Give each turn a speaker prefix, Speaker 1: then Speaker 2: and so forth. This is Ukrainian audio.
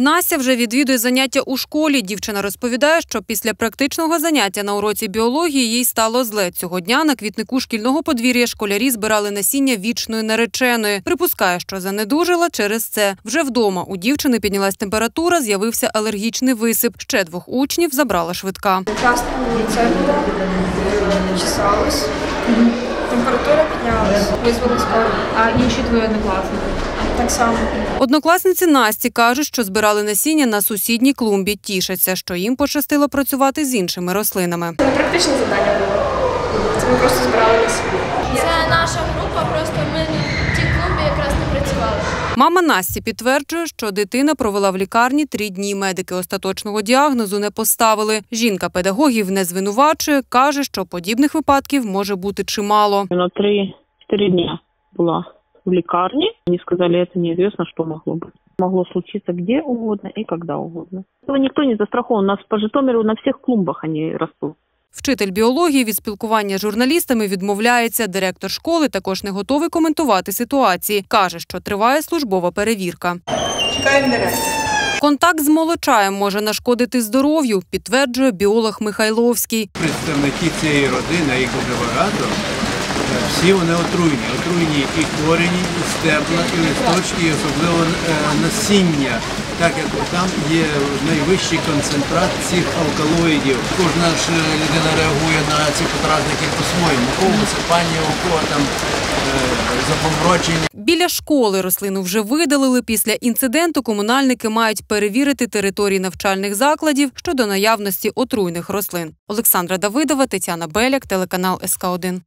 Speaker 1: Настя вже відвідує заняття у школі. Дівчина розповідає, що після практичного заняття на уроці біології їй стало зле. Цього дня на квітнику шкільного подвір'я школярі збирали насіння вічної нареченої. Припускає, що занедужила через це. Вже вдома у дівчини піднялась температура, з'явився алергічний висип. Ще двох учнів забрала швидка.
Speaker 2: Красно лице було, чесалось, температура піднялась, визвали скоро.
Speaker 3: А інші твої однокласники?
Speaker 2: Так само.
Speaker 1: Однокласниці Насті кажуть, що збирали насіння на сусідній клумбі. Тішаться, що їм пощастило працювати з іншими рослинами.
Speaker 2: Це не практичне завдання було. Це ми просто збирали насіння.
Speaker 4: Це наша група, просто ми в тій клубі якраз не працювали.
Speaker 1: Мама Насті підтверджує, що дитина провела в лікарні три дні. Медики остаточного діагнозу не поставили. Жінка педагогів не звинувачує, каже, що подібних випадків може бути чимало.
Speaker 5: На три, три дня была в лекарне. Они сказали, это неизвестно, что могло быть. Могло случиться где угодно и когда угодно. Этого никто не застрахован. У нас по Житомиру на всех клумбах они растут.
Speaker 1: Вчитель біології від спілкування з журналістами відмовляється. Директор школи також не готовий коментувати ситуації. Каже, що триває службова перевірка.
Speaker 2: Чекаємо директора.
Speaker 1: Контакт з молочаєм може нашкодити здоров'ю, підтверджує біолог Михайловський.
Speaker 6: представники цієї родини, а їх дуже багато, е, всі вони отруйні. Отруйні і корені, і стебла, і листочки, і особливо е, насіння, так як там є найвищий концентрат цих алкалоїдів. Кожна ж е, людина реагує на ці потрасники по-своєму. Висипання, кого там е, запомрочення.
Speaker 1: Біля школи рослину вже видалили. Після інциденту комунальники мають перевірити території навчальних закладів щодо наявності отруйних рослин. Олександра Давидова, Тетяна Беляк, телеканал СК 1